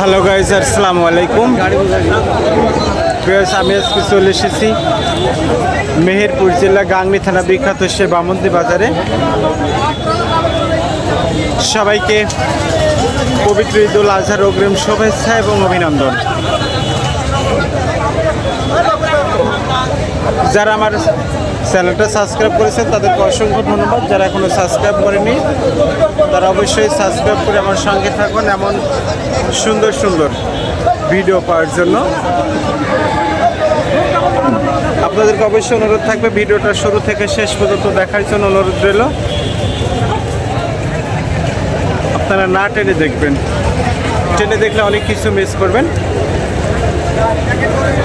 Hello guys আসসালামু আলাইকুম। আমি আজকে চলে এসেছি মেহেরপুর জেলা গাংনি থানা বিখ্যাত সে বামন্দি বাজারে। সবাইকে পবিত্র ঈদুল আজহার অগ্রিম শুভেচ্ছা এবং অভিনন্দন। যারা আমার চ্যানেলটা সাবস্ক্রাইব করেছেন, তাদেরকে অসংখ্য ধন্যবাদ। যারা এখনও সাবস্ক্রাইব করেনি তারা অবশ্যই সাবস্ক্রাইব করে আমার সঙ্গে থাকুন এমন সুন্দর সুন্দর ভিডিও পাওয়ার জন্য। আপনাদেরকে অবশ্যই অনুরোধ থাকবে, ভিডিওটা শুরু থেকে শেষ পর্যন্ত দেখার জন্য অনুরোধ রইল। আপনারা না টেনে দেখবেন। টেনে দেখলে অনেক কিছু মিস করবেন।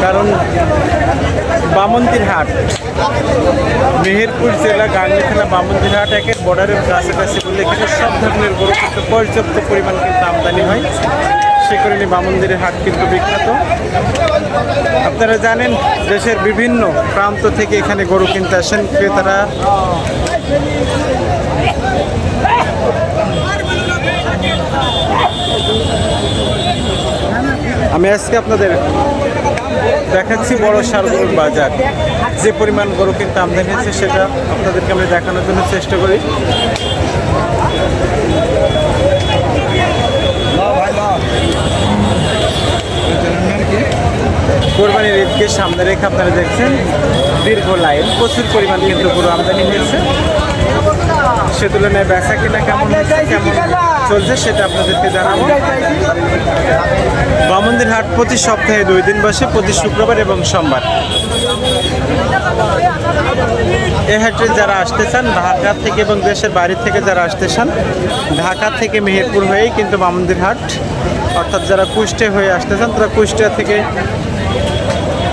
কারণ বামন্দির হাট মেহেরপুর জেলা গাঙ্গি থানা বামন্দির হাট একের বর্ডারের কাছাকাছি বলে এখানে সব ধরনের গরু কিন্তু পর্যাপ্ত পরিমাণ কিন্তু আমদানি হয়। সে কারণে বামন্দিরের হাট কিন্তু বিখ্যাত। আপনারা জানেন, দেশের বিভিন্ন প্রান্ত থেকে এখানে গরু কিনতে আসেন। ক্রেতারা আমি আজকে আপনাদের দেখাচ্ছি বড় সারগরুর বাজার। যে পরিমাণ গরু কিন্তু আমদানি হয়েছে সেটা আপনাদেরকে আমি দেখানোর জন্য চেষ্টা করি। কোরবানির ঈদকে সামনে রেখে আপনারা দেখছেন, দীর্ঘ লাইন, প্রচুর পরিমাণ কিন্তু গরু আমদানি হয়েছে। সে তুলনায় বেচা কিনা কেমন কেমন চলছে সেটা আপনাদেরকে জানাব। বামন্দির হাট প্রতি সপ্তাহে দুই দিন বসে প্রতি শুক্রবার এবং সোমবার। এ হাটে যারা আসতে চান ঢাকা থেকে এবং দেশের বাইরে থেকে যারা আসতে চান ঢাকা থেকে মেহেরপুর হয়েই কিন্তু বামন্দির হাট অর্থাৎ যারা কুষ্টে হয়ে আসতে চান তারা কুষ্টিয়া থেকে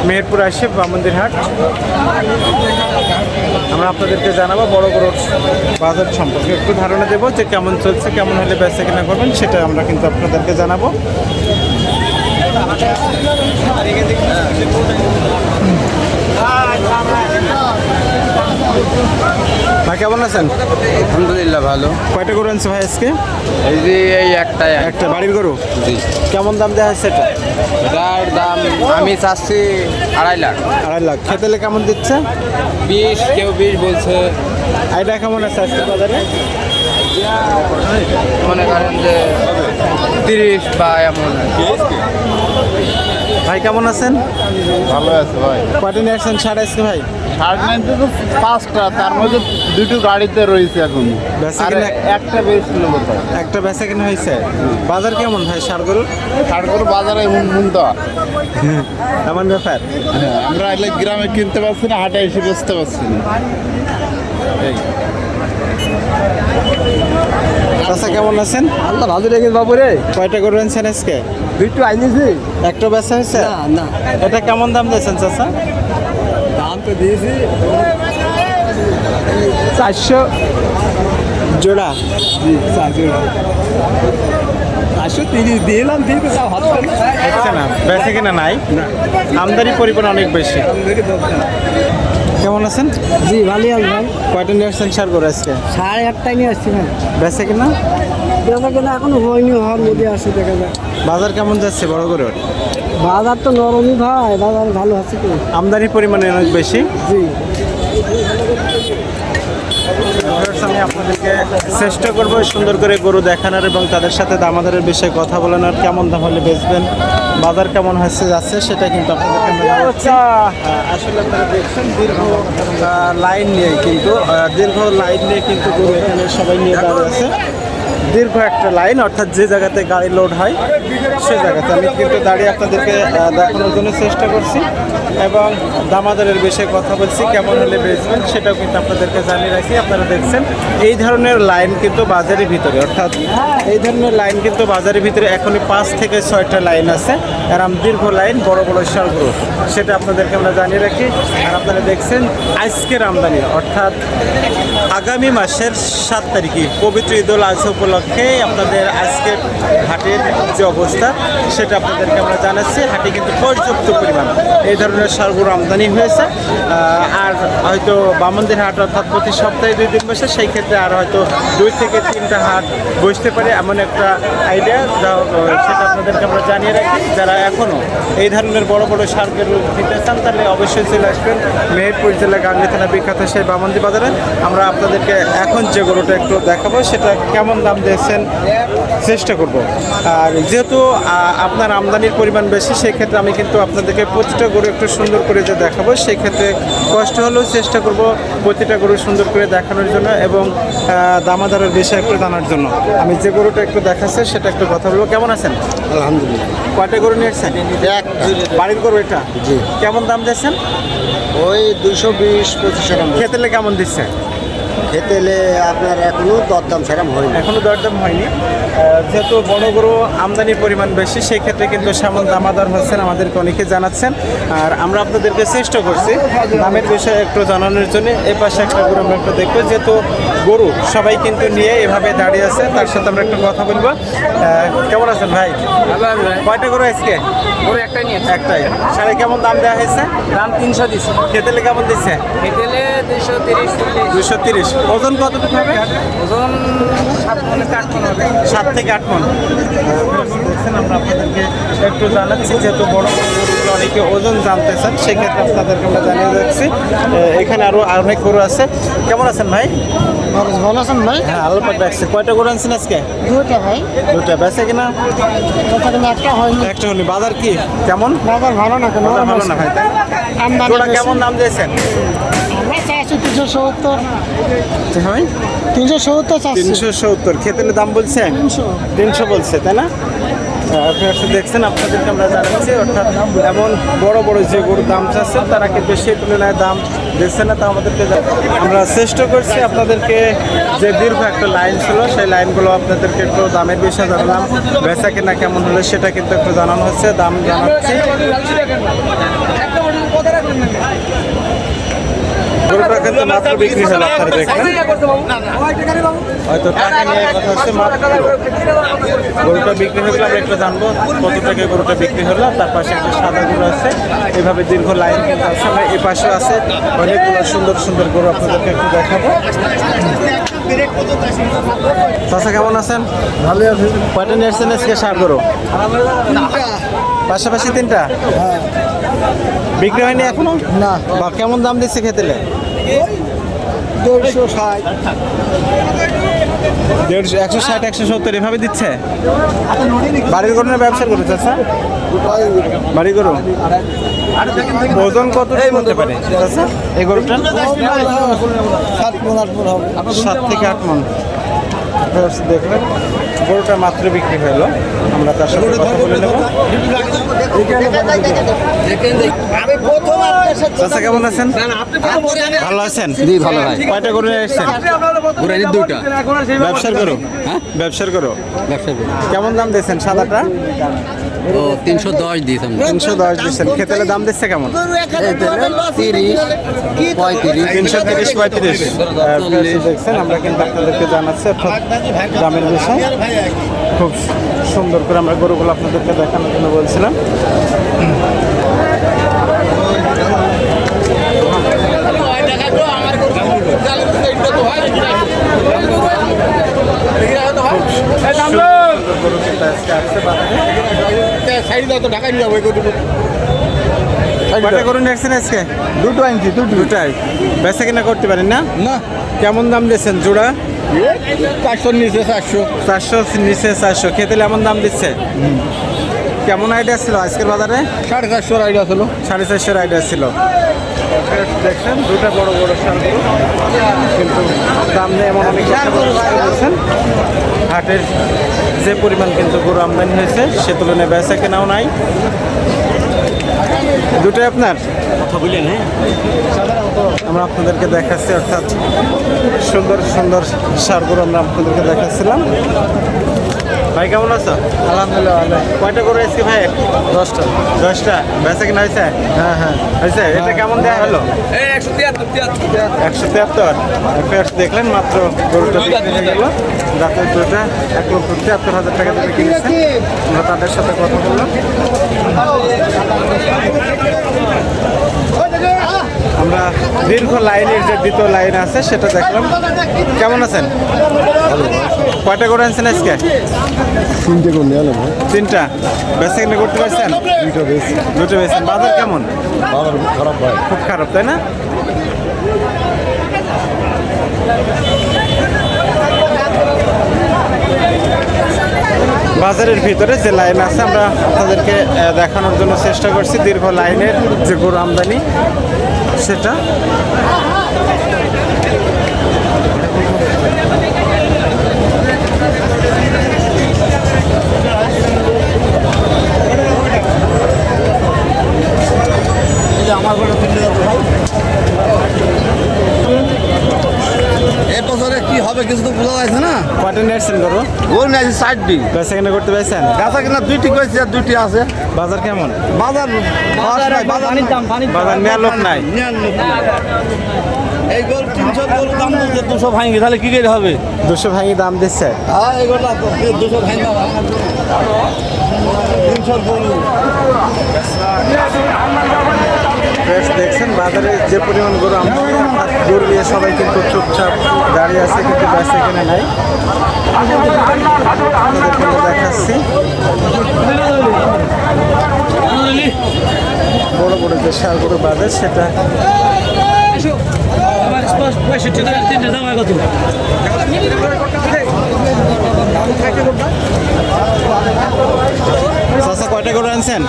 মেহেরপুর আসে বামন্দির হাট। আমরা আপনাদেরকে জানাব বড় বড় বাজার সম্পর্কে। একটু ধারণা দেবো যে কেমন চলছে, কেমন হলে বেচা কিনা করবেন, সেটা আমরা কিন্তু আপনাদেরকে জানাব। ভাই কেমন আছেন? আলহামদুলিল্লাহ ভালো। কয়টা গরু আনছে ভাই আজকে? এই যে এই একটাই একটা। বাড়ির গরু? জি। কেমন দাম দেওয়া হচ্ছে এটা? এটার দাম আমি চাচ্ছি আড়াই লাখ। আড়াই লাখ। খেতেলে কেমন দিচ্ছে? বিশ কেউ বিশ বলছে। আইডা কেমন আছে আজকে বাজারে? মনে করেন যে তিরিশ বা এমন। ভাই কেমন আছেন? ভালো আছে ভাই। কয়টা নিয়ে আসছেন সাড়ে আজকে ভাই? সাড়ে নাইনতে তো পাঁচটা তার মধ্যে দুটো গাড়িতে রয়েছে এখন। আর একটা বেশছিল বোধহয় একটা বেচা কিনা হয়েছে। বাজার কেমন ভাই সার গরুর? তারপর বাজারে এমন মুন্তা এমন ব্যাপার? আমরা এলে গ্রামে কিনতে পারছি না হাটে এসে বেচতে পারছি না। এই। চাষা কেমন আছেন? আল্লাহ ভালো লেগেছে বাবু রে। কয়টা গরু আনছেন আজকে? দুইটু আইনিছি একটা বেচা হয়েছে? না না। এটা কেমন দাম দিয়েছেন চাষা দাম তো দিয়েছি। চারশো। জোড়া? জি চারশো চারশো তিরিশ দিলাম দিয়ে তো হচ্ছে না। হচ্ছে না। বেচা কিনা নাই? আমদানি পরিমাণ অনেক বেশি। কেমন আছেন? জি ভালো আছি ভাই। কয়টা নিয়ে আসছেন সার করে আজকে? সাড়ে আটটায় নিয়ে আসছি ভাই। বেঁচে কিনা? দেখা কিনা এখন হয়নি হওয়ার মধ্যে আসে দেখা যায় বাজার কেমন যাচ্ছে বড় করে? বাজার তো নরমই ভাই বাজার ভালো আছে কি আমদানি পরিমাণে অনেক বেশি। জি। আমি আপনাদেরকে চেষ্টা করব সুন্দর করে গরু দেখানোর এবং তাদের সাথে দামাদারের বিষয়ে কথা বলানোর কেমন দাম হলে বেচবেন বাজার কেমন হচ্ছে যাচ্ছে সেটা কিন্তু আপনাদেরকে আমি জানাচ্ছি। আসলে আপনারা দেখছেন দীর্ঘ লাইন নিয়ে কিন্তু দীর্ঘ লাইন নিয়ে কিন্তু গরু এখানে সবাই নিয়ে দাঁড়িয়ে আছে। দীর্ঘ একটা লাইন অর্থাৎ যে জায়গাতে গাড়ি লোড হয় সে জায়গাতে। আমি কিন্তু দাঁড়িয়ে আপনাদেরকে দেখানোর জন্য চেষ্টা করছি। এবং দামাদারের বিষয়ে কথা বলছি, কেমন হলে বেচবেন সেটাও কিন্তু আপনাদেরকে জানিয়ে রাখি। আপনারা দেখছেন, এই ধরনের লাইন কিন্তু বাজারের ভিতরে, অর্থাৎ এই ধরনের লাইন কিন্তু বাজারের ভিতরে এখনই পাঁচ থেকে ছয়টা লাইন আছে। এরম দীর্ঘ লাইন, বড় বড় সারগুলো সেটা আপনাদেরকে আমরা জানিয়ে রাখি। আর আপনারা দেখছেন, আজকের আমদানি, অর্থাৎ আগামী মাসের সাত তারিখে পবিত্র ঈদুল আজহা উপলক্ষে আপনাদের আজকের হাটের যে অবস্থা, সেটা আপনাদেরকে আমরা জানাচ্ছি। হাটে কিন্তু পর্যাপ্ত পরিমাণ এই ধরনের সারগুলো আমদানি হয়েছে। আর হয়তো বামন্দির হাট অর্থাৎ প্রতি সপ্তাহে দুই দিন বসে সেই ক্ষেত্রে আর হয়তো দুই থেকে তিনটা হাট বসতে পারে এমন একটা আইডিয়া যা সেটা আপনাদেরকে আমরা জানিয়ে রাখি। যারা এখনও এই ধরনের বড় বড় সারগুলো দিতে চান, তাহলে অবশ্যই চলে আসবেন মেহেরপুর জেলা গাঙ্গি থানা বিখ্যাত সেই বামন্দি বাজারে। আমরা আপনাদেরকে এখন যে গরুটা একটু দেখাবো সেটা কেমন দাম দিয়েছেন চেষ্টা করব। আর যেহেতু আপনার আমদানির পরিমাণ বেশি সেই ক্ষেত্রে আমি কিন্তু আপনাদেরকে প্রতিটা গরু একটু সুন্দর করে যে দেখাবো। সেই ক্ষেত্রে কষ্ট হলেও চেষ্টা করব প্রতিটা গরু সুন্দর করে দেখানোর জন্য এবং দামাদারের বিষয় একটু জানার জন্য। আমি যে গরুটা একটু দেখাচ্ছি সেটা একটু কথা বলব। কেমন আছেন? আলহামদুলিল্লাহ। কয়টা গরু নিয়েছেন বাড়ির গরু এটা? জি। কেমন দাম দিয়েছেন? ওই দুশো বিশ পঁচিশ সেরাম খেতেলে কেমন দিচ্ছে? খেতে এলে আপনার এখনও দরদাম সেরম হয়নি। এখনও দরদাম হয়নি। যেহেতু বড় আমদানির পরিমাণ বেশি সেই ক্ষেত্রে কিন্তু সেমন দামাদার হচ্ছেন আমাদেরকে অনেকে জানাচ্ছেন। আর আমরা আপনাদেরকে চেষ্টা করছি, দামের বিষয়ে একটু জানানোর জন্য। এ পাশে একটা আমরা একটু দেখব, যেহেতু গরু সবাই কিন্তু নিয়ে এভাবে দাঁড়িয়ে আছে তার সাথে আমরা একটু কথা বলব। কেমন আছেন ভাই? কয়টা গরু আজকে? ওর একটাই নিয়ে একটাই। সাড়ে কেমন দাম দেওয়া হয়েছে? দাম তিনশো দিচ্ছে খেতেলে কেমন দিচ্ছে? পেটেলে দুইশো তিরিশ দুশো তিরিশ। ওজন কতটুকু হবে? ওজন সাত মনে হবে। সাত থেকে আট মন। দেখছেন আমরা আপনাদেরকে একটু জানাচ্ছি যেহেতু বড় গরুগুলো অনেকে ওজন জানতে চান সেক্ষেত্রে আপনাদেরকে আমরা জানিয়ে যাচ্ছি এখানে আরও অনেক গরু আছে। কেমন আছেন ভাই? ভালো আছেন ভাই? হ্যাঁ আলু পাট রাখছে। কয়টা গরু আনছেন আজকে? দুটা ভাই। দুটা বেছে কিনা? ওখানে একটা হয়নি। একটা বাজার কি? কেমন? বাজার ভালো না কেন ভালো না ভাই আমদানি কেমন দাম দিয়েছেন তিনশো সত্তর। তিনশো সত্তর? তিনশো সত্তর খেতেলে দাম বলছেন? তিনশো বলছে তাই না? দেখছেন, আপনাদেরকে আমরা জানাচ্ছি, অর্থাৎ এমন বড় বড় যে গরুর দাম চাচ্ছেন তারা কিন্তু সেই তুলনায় দাম দিচ্ছে না তা আমাদেরকে আমরা চেষ্টা করছি আপনাদেরকে যে দীর্ঘ একটা লাইন ছিল, সেই লাইনগুলো আপনাদেরকে একটু দামের বিষয়ে জানালাম। বেচা কিনা কেমন হলো সেটা কিন্তু একটু জানানো হচ্ছে, দাম জানাচ্ছি। গরুটা কিন্তু মাত্র বিক্রি হলো, আপনারা দেখবেন হয়তো টাকা নিয়ে কথা হচ্ছে গরুটা বিক্রি হয়ে গেলে আমরা একটু জানব কত টাকা গরুটা বিক্রি হলো তার পাশে একটা সাদা গরু আছে। এভাবে দীর্ঘ লাইন কিন্তু আছে আমরা এই পাশে আছে। অনেকগুলো সুন্দর সুন্দর গরু আপনাদেরকে একটু দেখাবো। চাষা কেমন আছেন? ভালো আছে। কয়টা নিয়ে আসছেন আজকে সার গরু? পাশাপাশি তিনটা? বিক্রি হয়নি এখনও? না। বা কেমন দাম দিচ্ছে খেতেলে দেড়শো ষাট। দেড়শো একশো ষাট একশো সত্তর এভাবে দিচ্ছে? বাড়ির গরু না ব্যবসার গরু চাষা বাড়ি গরু? ওজন কত হতে পারে চাচা, এই গরুটা? সাত মন আট মন হবে। সাত থেকে আট মন। দেখবেন গরুটা মাত্র বিক্রি হলো। আমরা তার সাথে কথা বলে নেব। চাচা কেমন আছেন? ভালো আছেন? জি ভালো ভাই। কয়টা এসেছেন? ঘুরানি দুইটা। হ্যাঁ? ব্যবসার গরু? ব্যবসা করি। কেমন দাম দিয়েছেন সাদাটা? ও তিনশো দশ দিয়েছিলাম তিনশো দশ দিচ্ছেন খেতেলে দাম দিচ্ছে কেমন? তিরিশ পঁয়ত্রিশ। তিনশো তিরিশ পঁয়ত্রিশ। দেখছেন আমরা কিন্তু আপনাদেরকে জানাচ্ছি অর্থাৎ দামের বিষয়। খুব সুন্দর করে আমরা গরুগুলো আপনাদেরকে দেখানোর জন্য বলছিলাম গরু কিন্তু আজকে আসছে বাজারে। কয়টা গরু নিয়ে আসছেন আজকে? দুটো আনছি দুটো। দুটাই। বেচা কিনা করতে পারেন না? না। কেমন দাম দিচ্ছেন জোড়া? চারশো নিচে চারশো। চারশো নিচে চারশো। খেতে এমন দাম দিচ্ছে? কেমন আইডিয়া ছিল আজকের বাজারে? সাড়ে চারশো আইডিয়া ছিল। সাড়ে চারশোর আইডিয়া ছিল। দেখছেন? দুটা বড় বড় সার কিন্তু দাম নেই এমন অনেক বলছেন। হাটের যে পরিমাণ কিন্তু গরু আমদানি হয়েছে সে তুলনায় বেচা কেনাও নাই। দুটোই আপনার? কথা বললেন হ্যাঁ আমরা আপনাদেরকে দেখাচ্ছি অর্থাৎ সুন্দর সুন্দর সারগুলো আমরা আপনাদেরকে দেখাচ্ছিলাম। ভাই কেমন আছো? আলহামদুলিল্লাহ ভালো। কয়টা করে এসছি ভাই? দশটা। দশটা? বেচা কিনা হয়েছে হ্যাঁ হ্যাঁ। হয়েছে এটা কেমন দেওয়া হলো? একশো তিয়াত্তর ফেরত দেখলেন মাত্র গরুটা হয়ে গেল। রাতের দুটা এক লক্ষ তিয়াত্তর হাজার টাকা দিয়ে কিনেছেন আমরা তাদের সাথে কথা বললাম। আমরা দীর্ঘ লাইনের যে দ্বিতীয় লাইন আছে সেটা দেখলাম। কেমন আছেন? কয়টা করে আনছেন আজকে? তিনটে করে নিয়ে তিনটা? কিনা করতে পারছেন? দুইটা বেশি দুটো বেছেন বাজার কেমন? বাবার খারাপ ভাই। খুব খারাপ তাই না? বাজারের ভিতরে যে লাইন আছে, আমরা আপনাদেরকে দেখানোর জন্য চেষ্টা করছি দীর্ঘ লাইনের যে গরু আমদানি, সেটা। বেচা কিনা করতে পারছেন? গাছা কিনা দুইটি করেছে আর দুইটি আছে। বাজার কেমন? বাজার বাজার দাম বাজার নেওয়ার লোক নাই। এই গোল তিনশো গোল দাম বলছে দুশো ভাঙি তাহলে কি করে হবে? দুশো ভাঙি দাম দিচ্ছে। হ্যাঁ এই গোলটা দুশো ভাঙি? তিনশো গোল বেশ দেখছেন, বাজারে যে পরিমাণ গরু আপনার গরু নিয়ে সবাই কিন্তু চুপচাপ দাঁড়িয়ে আছে, কিন্তু ব্যস্ত এখানে নাই। দেখাচ্ছি। বড় বড় যে সার গরু বাজার সেটা চাষা কয়টা গরু আনছেন?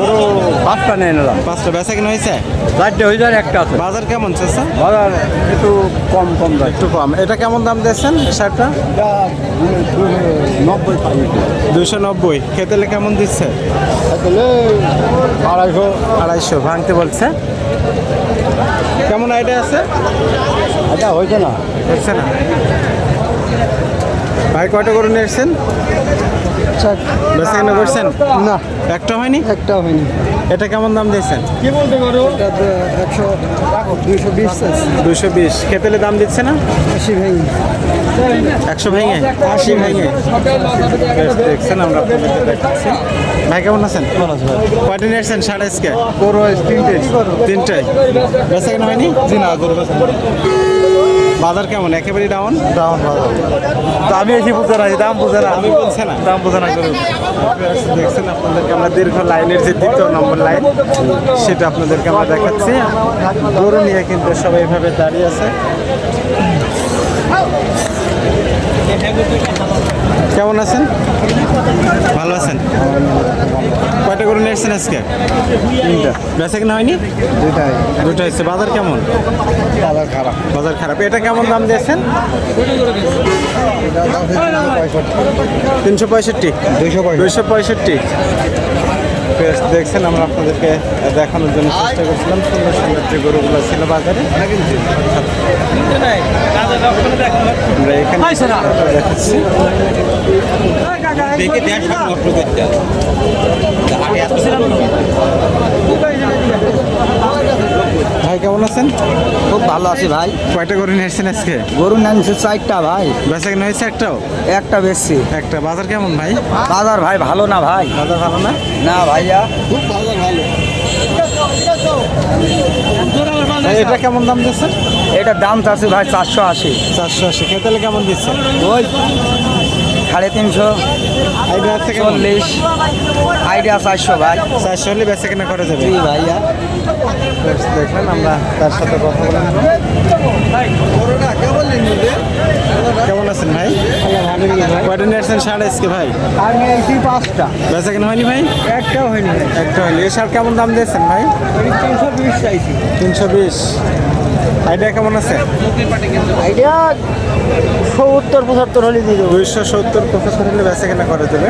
গরু পাঁচটা নিয়ে নিলাম। পাঁচটা বেচা কিনা হয়েছে? চারটে হয়ে যায় একটা আছে। বাজার কেমন চাষা বাজার একটু কম কম যায়। একটু কম। এটা কেমন দাম দিয়েছেন শার্টটা নব্বই দুশো নব্বই। খেতেলে কেমন দিচ্ছে? আড়াইশো। আড়াইশো ভাঙতে বলছে। কেমন আইডিয়া আছে? আচ্ছা হয়েছে না। হচ্ছে না। ভাই কয়টা করে নিয়ে এসছেন করছেন? না। একটা হয়নি? একটা হয়নি। এটা কেমন দাম দিয়েছেন? কি বলতে পারো একশো দুইশো বিশ দুশো বিশ। খেতেলে দাম দিচ্ছে না? আশি ভেঙে। একশো ভেঙে? আশি ভেঙে। দেখছেন আমরা দেখাচ্ছি। ভাই কেমন আছেন? কয়টা নিয়ে এসছেন সাড়ে আজকে? তিনটে। তিনটায় হয়নি? জি না বাজার কেমন? একেবারে ডাউন দাম দামি এসে বুঝে না দাম বুঝে না। আমি বলছে না। দাম বুঝে না গরু দেখছেন আপনাদেরকে আমরা দীর্ঘ লাইনের যে দ্বিতীয় নম্বর লাইন সেটা আপনাদেরকে আমরা দেখাচ্ছি। গরু নিয়ে কিন্তু সবাই এভাবে দাঁড়িয়ে আছে। কেমন আছেন? ভালো আছেন। গরু নিয়ে এসছেন আজকে? তিনটা বেচা কিনা হয়নি? দুইটাই। দুটো হচ্ছে বাজার কেমন? বাজার খারাপ। বাজার খারাপ। এটা কেমন দাম দিয়েছেন? তিনশো পঁয়ষট্টি। দুইশো দুইশো পঁয়ষট্টি। বেশ দেখছেন আমরা আপনাদেরকে দেখানোর জন্য চেষ্টা করছিলাম। সুন্দর সুন্দর যে গরুগুলো ছিল বাজারে। আমরা এখানে দেখাচ্ছি। ভাই কেমন আছেন? খুব ভালো আছি ভাই। কয়টা গরু নিয়েছেন আজকে? গরু নামছে চারটা ভাই। বেচা কিনা হয়েছে একটাও? একটা বেশি একটা। বাজার কেমন ভাই? বাজার ভাই ভালো না ভাই? বাজার ভালো না? না ভাইয়া। ভাই, এটা কেমন দাম দিচ্ছেন? এটা দাম চাচ্ছে ভাই চারশো আশি। চারশো আশি। খেতালে কেমন দিচ্ছেন? ওই সাড়ে তিনশো। আইডিয়া আছে কেমন? চল্লিশ। আইডিয়া চারশো ভাই। চারশো হলে বেচা কেনা করা যাবে? জি ভাইয়া। দেখলেন আমরা তার সাথে কথা বলে কেমন আছেন ভাই? কয়টা নিয়ে আসছেন সাড়ে আজকে ভাই? আমি পাঁচটা। বেচা কেনা হয়নি ভাই? একটাও হয়নি একটা হয়নি। এ সার কেমন দাম দিয়েছেন ভাই? তিনশো বিশ চাইছি। তিনশো বিশ। আইডিয়া কেমন আছে? আইডিয়া সত্তর পঁচাত্তর হলে দিয়ে দেবো। দুইশো সত্তর পঁচাত্তর হলে বেচা কেনা করা যাবে।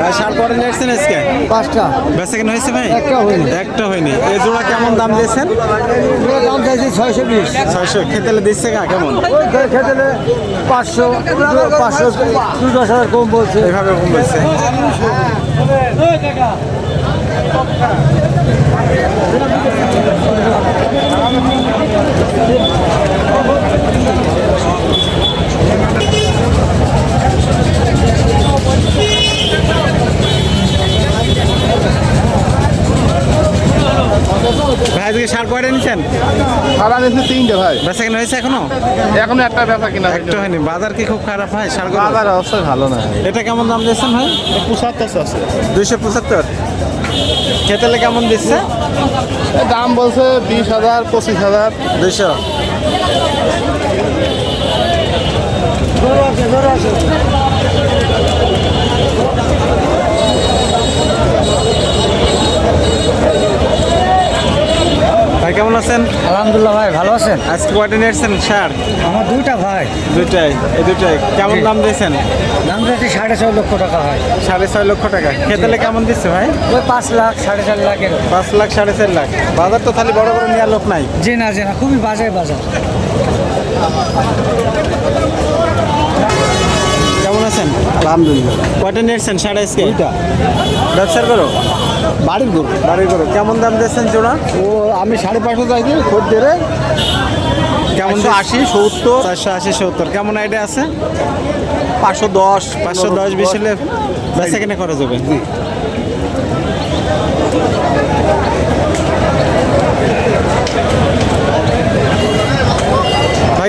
ভাই সার পরে নিয়ে আজকে? পাঁচটা। বেচা কেন হয়েছে ভাই? একটা হয়নি। একটা হয়নি। এই জোড়া কেমন দাম দিয়েছেন? দাম চাইছি ছয়শো বিশ। ছয়শো। খেতেলে দিচ্ছে কা কেমন? পাঁচশো পাঁচশো দু দশ হাজার কম বলছে। এইভাবে কম বলছে। ভাই আজকে সার কয়টা নিচ্ছেন সারা নিচ্ছে তিনটে ভাই। বেচা কেন হয়েছে এখনও? এখনও একটা ব্যথা কিনা একটা হয়নি। বাজার কি খুব খারাপ হয় সার বাজার অবস্থা ভালো না। এটা কেমন দাম দিচ্ছেন ভাই? পঁচাত্তর আছে। দুইশো পঁচাত্তর? খেতেলে কেমন দিচ্ছে? দাম বলছে বিশ হাজার পঁচিশ হাজার। দুইশো। ভাই কেমন আছেন? আলহামদুলিল্লাহ ভাই ভালো আছেন? আজকে কয়টা নিয়ে এসছেন সার আমার দুইটা ভাই। দুইটাই এই দুইটাই। কেমন দাম দিয়েছেন? দাম চাইছি সাড়ে ছয় লক্ষ টাকা হয় সাড়ে ছয় লক্ষ টাকা। খেতেলে কেমন দিচ্ছে ভাই? ওই পাঁচ লাখ সাড়ে চার লাখের পাঁচ লাখ সাড়ে চার লাখ। বাজার তো খালি বড় বড় নেওয়ার লোক নাই। জি না জি না খুবই বাজে বাজার। কেমন আছেন? আলহামদুলিল্লাহ। কয়টা নিয়ে এসছেন সাড়ে আজকে? ব্যবসার করো? বাড়ির গরু। বাড়ি করো কেমন দাম দিচ্ছেন জোড়া? ও আমি সাড়ে পাঁচশো চাইছি খোঁজ দেবে কেমন চারশো আশি সত্তর। চারশো আশি সত্তর। কেমন আইডিয়া আছে? পাঁচশো দশ পাঁচশো দশ বিশ হলে বেচা কিনে করা যাবে।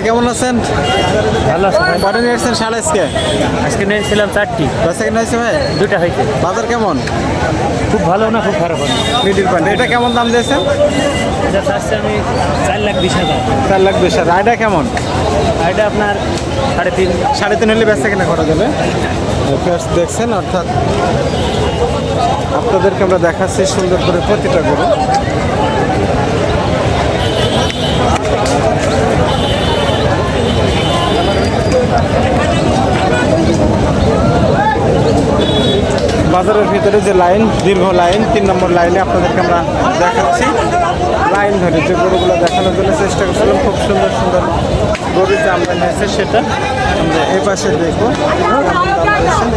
কেমন আছেন? ভালো আছে ভাই। কটা নিয়ে এসছেন সাড়ে আজকে? আজকে নিয়েছিলাম চারটি। বেচা কিনে হয়েছে ভাই দুটা হয়েছে। বাজার কেমন? খুব ভালো না খুব খারাপ হয় মিডিল পয়েন্ট। এটা কেমন দাম দিয়েছেন? এটা চাচ্ছি আমি চার লাখ বিশ হাজার। চার লাখ বিশ হাজার। আইডিয়া কেমন? এটা আপনার সাড়ে তিন। সাড়ে তিন হলে বেচা কিনা করা যাবে। দেখছেন অর্থাৎ আপনাদেরকে আমরা দেখাচ্ছি সুন্দর করে প্রতিটা গরু। বাজারের ভিতরে যে লাইন, দীর্ঘ লাইন, তিন নম্বর লাইনে আপনাদেরকে আমরা দেখাচ্ছি। লাইন ধরে যে গরুগুলো দেখানোর জন্য চেষ্টা করছিলাম, খুব সুন্দর সুন্দর গরু যে আমরা নিয়েছে সেটা আমরা এই পাশে দেখব।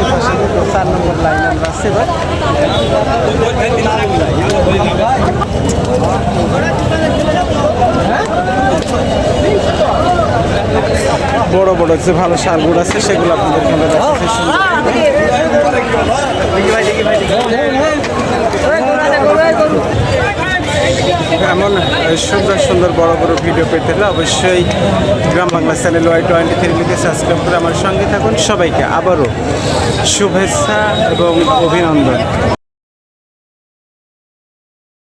এই পাশে দেখব, চার নম্বর লাইন আমরা আছি বড় বড় যে ভালো সারগুলো আছে, সেগুলো সুন্দর এমন সুন্দর সুন্দর বড় বড় ভিডিও পেতে হলে অবশ্যই Gram Bangla channel Y twenty থ্রিকে subscribe করে আমার সঙ্গে থাকুন। সবাইকে আবারও শুভেচ্ছা এবং অভিনন্দন।